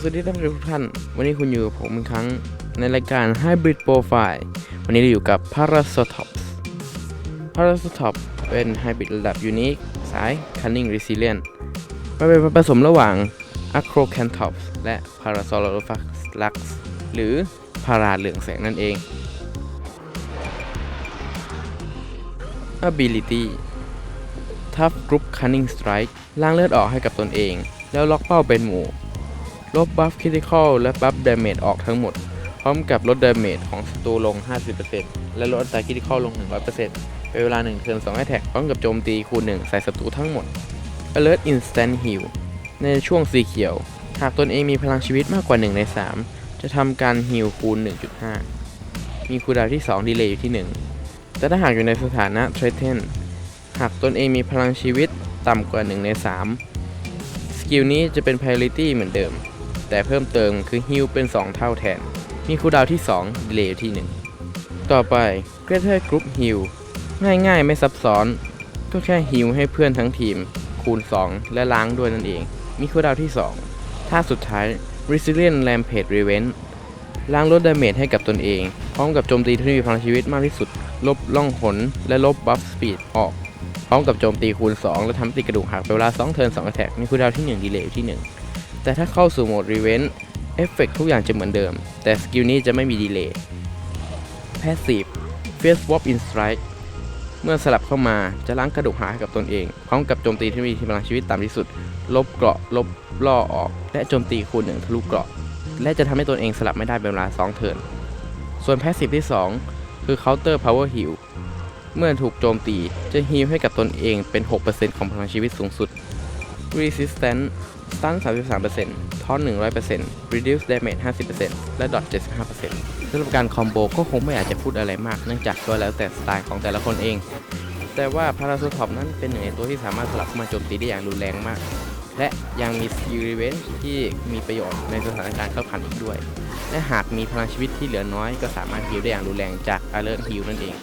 สวัสดีท่านผู้ชมทุกท่าน วันนี้คุณอยู่กับผมอีกครั้งในรายการ Hybrid Profile วันนี้เราอยู่กับ Parasotops Parasotops เป็น Hybrid ระดับ Unique สาย Cunning Resilient มันเป็นผสมระหว่าง Acrocanthops และ Parasaurolophus lux หรือพาราเหลืองแสงนั่นเอง Ability Tough Group Cunning Strike ล้างเลือดออกให้กับตนเอง แล้วล็อกเป้าเป็นหมู่ ลบบัฟคริติคอลและบัฟดาเมจออกทั้งหมด พร้อมกับลดดาเมจของศัตรูลง 50%และลดอัตราคริติคอลลง 100%เป็นเวลา 1 เทิร์น2 Attack พร้อมกับโจมตีคูณ1ใส่ศัตรูทั้งหมด Alert Instant Heal ในช่วงสีเขียว หากตนเองมีพลังชีวิตมากกว่า 1 ใน 3 จะทำการฮิลคูณ 1.5 มีคูดาวที่ 2 ดีเลย์อยู่ที่ 1 แต่ถ้าหากอยู่ในสถานะ Threaten หากตนเองมีพลังชีวิตต่ำกว่า 1 ใน 3 สกิลนี้จะเป็น Priority เหมือนเดิม แต่เพิ่มเติมคือฮิลเป็น 2 เท่าแทน มีคูลดาวที่ 2 ดีเลย์ที่ 1 ต่อไป Greater Group Heal ง่ายๆ ไม่ซับซ้อน ก็แค่ฮิลให้เพื่อนทั้งทีม คูณ 2 และล้างด้วยนั่นเอง มีคูลดาวที่ 2 ท่าสุดท้าย Resilient Rampage Revenge ล้างลดดาเมจให้กับตนเอง พร้อมกับโจมตีที่มีพลังชีวิตมากที่สุด ลบล่องหนและลบบัฟสปีดออก พร้อมกับโจมตีคูณ 2 และทำติกระดูกหักเป็นเวลา 2 เทิร์น2 attack มีคูลดาวที่ 1 ดีเลย์ที่ 1 แต่ถ้าเข้าสู่โหมด Revenge เอฟเฟกทุกอย่างจะเหมือนเดิม แต่สกิลนี้จะไม่มีดีเลย์ Passive Face Swap in Strike เมื่อสลับเข้ามาจะล้างกระดูกหายให้กับตนเอง พร้อมกับโจมตีที่มีพลังชีวิตต่ำที่สุด ลบเกราะลบล่อออก และโจมตีคูณหนึ่งทะลุเกราะ และจะทำให้ตนเองสลับไม่ได้เป็นเวลา2เทิร์นส่วน Passive ที่ 2 คือ Counter Power Heal เมื่อถูกโจมตีจะฮีลให้กับตนเองเป็น 6%ของพลังชีวิตสูงสุด Resistance Stun 33%ทอน100% Reduce Damage 50%และ Dot 75%สำหรับการคอมโบก็คงไม่อยากจะพูดอะไรมากเนื่องจากก็แล้วแต่สไตล์ของแต่ละคนเอง แต่ว่าพาราโซท็อปนั้นเป็นหนึ่งในตัวที่สามารถสลับเข้ามาโจมตีได้อย่างรุนแรงมาก และยังมีสกิลรีเวนที่มีประโยชน์ในสถานการณ์เข้าขันอีกด้วย และหากมีพลังชีวิตที่เหลือน้อยก็สามารถฮิลได้อย่างรุนแรงจาก Alert Heal นั่นเอง